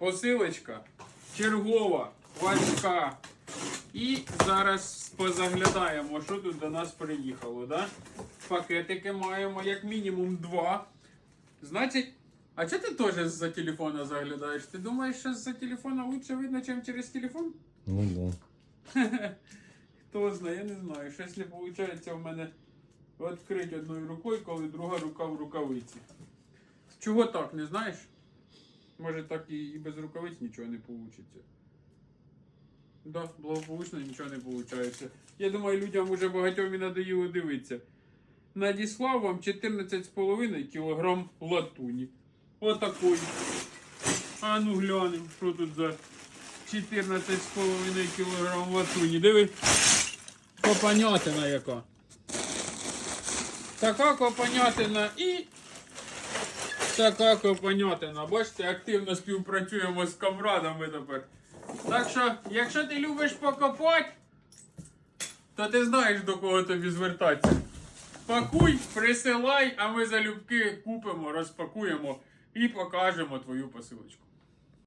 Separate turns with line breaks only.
посилочка чергова, важка. І зараз позаглядаємо, що тут до нас приїхало. Да? Пакетики маємо як мінімум два. Значить, а чого ти теж з-за телефона заглядаєш? Ти думаєш, що з-за телефона лучше видно, ніж через телефон?
Ну да.
Хто знає, я не знаю. Щось не виходить в мене відкрити одною рукою, коли друга рука в рукавиці. Чого так, не знаєш? Може так і, і без рукавиць нічого не вийде. Да, благополучно нічого не виходить. Я думаю, людям уже багатьом і надоїло дивитися. Надіслав вам 14,5 кг латуні. Отакої. А ну глянемо, що тут за 14,5 кг латуні. Диви. Копанятина яка. Така копанятина і така копанятина. Бачите, активно співпрацюємо з камрадами тепер. Так що, якщо ти любиш покопати, то ти знаєш до кого тобі звертатися. Пакуй, присилай, а ми залюбки купимо, розпакуємо і покажемо твою посилочку.